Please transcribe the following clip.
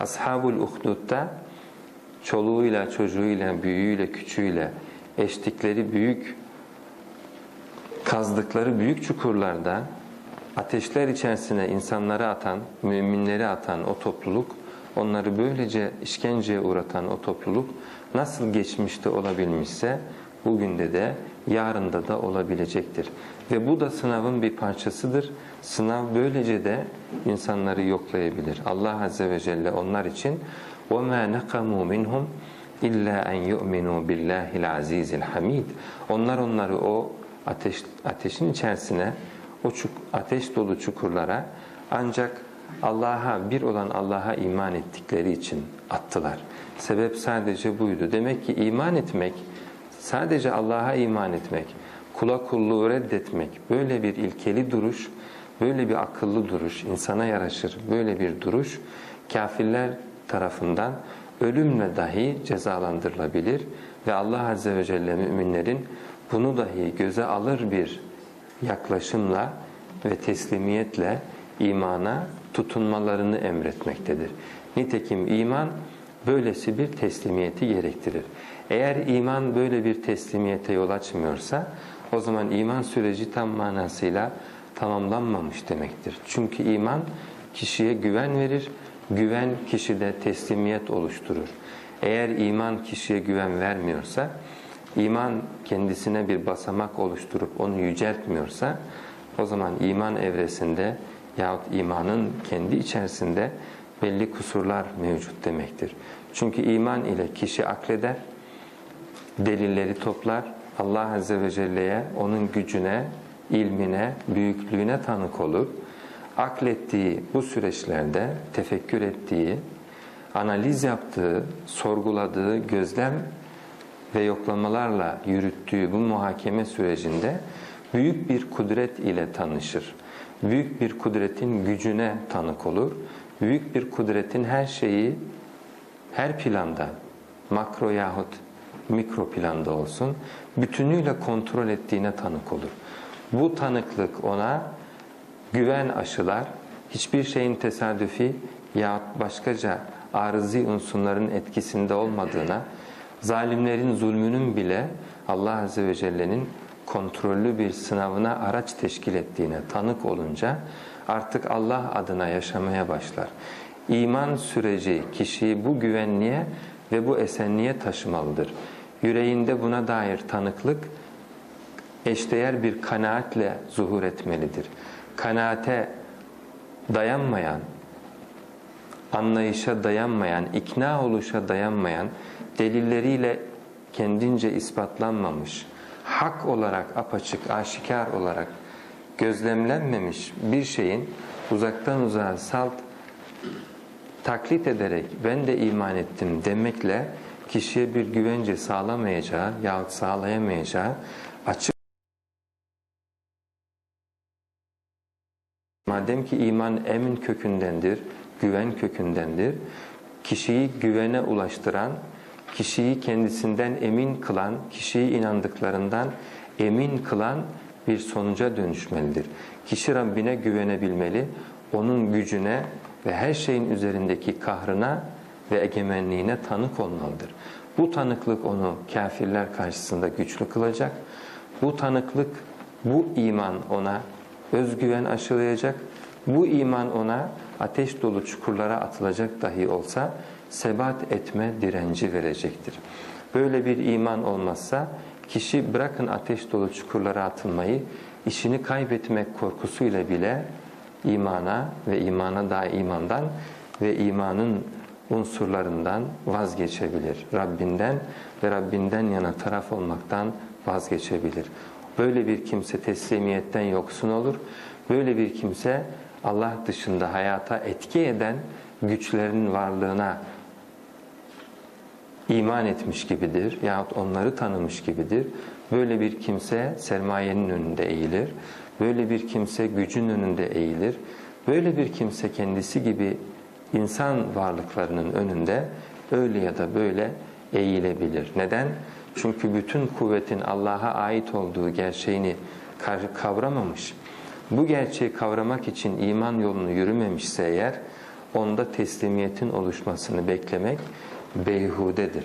Ashabul Uhdud'da çoluğuyla, çocuğuyla, büyüğüyle, küçüğüyle eştikleri büyük kazdıkları büyük çukurlarda ateşler içerisine insanları atan, müminleri atan o topluluk, onları böylece işkenceye uğratan o topluluk nasıl geçmişte olabilmişse bugün de de yarında da olabilecektir. Ve bu da sınavın bir parçasıdır. Sınav böylece de insanları yoklayabilir. Allah Azze ve Celle onlar için وَمَا نَقَمُوا مِنْهُمْ اِلَّا اَنْ يُؤْمِنُوا بِاللّٰهِ الْعَز۪يزِ الْحَم۪يدِ Onlar onları o ateş, ateşin içerisine, o çuk, ateş dolu çukurlara ancak Allah'a, bir olan Allah'a iman ettikleri için attılar. Sebep sadece buydu. Demek ki iman etmek, sadece Allah'a iman etmek, kula kulluğu reddetmek, böyle bir ilkeli duruş, böyle bir akıllı duruş, insana yaraşır böyle bir duruş, kafirler tarafından ölümle dahi cezalandırılabilir ve Allah Azze ve Celle müminlerin bunu dahi göze alır bir yaklaşımla ve teslimiyetle imana tutunmalarını emretmektedir. Nitekim iman böylesi bir teslimiyeti gerektirir. Eğer iman böyle bir teslimiyete yol açmıyorsa o zaman iman süreci tam manasıyla tamamlanmamış demektir. Çünkü iman kişiye güven verir, güven kişide teslimiyet oluşturur. Eğer iman kişiye güven vermiyorsa, iman kendisine bir basamak oluşturup onu yüceltmiyorsa o zaman iman evresinde yahut imanın kendi içerisinde belli kusurlar mevcut demektir. Çünkü iman ile kişi akleder, delilleri toplar, Allah Azze ve Celle'ye, onun gücüne, ilmine, büyüklüğüne tanık olur. Aklettiği bu süreçlerde tefekkür ettiği, analiz yaptığı, sorguladığı, gözlem ve yoklamalarla yürüttüğü bu muhakeme sürecinde büyük bir kudret ile tanışır. Büyük bir kudretin gücüne tanık olur. Büyük bir kudretin her şeyi her planda makro yahut mikro planda olsun bütünüyle kontrol ettiğine tanık olur. Bu tanıklık ona güven aşılar, hiçbir şeyin tesadüfi yahut başkaca arızi unsurların etkisinde olmadığına, zalimlerin zulmünün bile Allah Azze ve Celle'nin kontrollü bir sınavına araç teşkil ettiğine tanık olunca artık Allah adına yaşamaya başlar. İman süreci kişiyi bu güvenliğe ve bu esenliğe taşımalıdır. Yüreğinde buna dair tanıklık eşdeğer bir kanaatle zuhur etmelidir. Kanaate dayanmayan, anlayışa dayanmayan, ikna oluşa dayanmayan, delilleriyle kendince ispatlanmamış, hak olarak apaçık, aşikar olarak gözlemlenmemiş bir şeyin uzaktan uzağa salt taklit ederek ben de iman ettim demekle kişiye bir güvence sağlamayacağı yahut sağlayamayacağı açık Madem ki iman emin kökündendir, güven kökündendir, kişiyi güvene ulaştıran, kişiyi kendisinden emin kılan, kişiyi inandıklarından emin kılan bir sonuca dönüşmelidir. Kişi Rabbine güvenebilmeli, onun gücüne ve her şeyin üzerindeki kahrına ve egemenliğine tanık olmalıdır. Bu tanıklık onu kafirler karşısında güçlü kılacak. Bu tanıklık, bu iman ona özgüven aşılayacak. Bu iman ona ateş dolu çukurlara atılacak dahi olsa sebat etme direnci verecektir. Böyle bir iman olmazsa kişi bırakın ateş dolu çukurlara atılmayı, işini kaybetmek korkusuyla bile imana ve imana da imandan ve imanın unsurlarından vazgeçebilir. Rabbinden ve Rabbinden yana taraf olmaktan vazgeçebilir. Böyle bir kimse teslimiyetten yoksun olur. Böyle bir kimse Allah dışında hayata etki eden güçlerin varlığına iman etmiş gibidir yahut onları tanımış gibidir. Böyle bir kimse sermayenin önünde eğilir. Böyle bir kimse gücün önünde eğilir. Böyle bir kimse kendisi gibi insan varlıklarının önünde öyle ya da böyle eğilebilir. Neden? Çünkü bütün kuvvetin Allah'a ait olduğu gerçeğini kavramamış. Bu gerçeği kavramak için iman yolunu yürümemişse eğer onda teslimiyetin oluşmasını beklemek beyhudedir.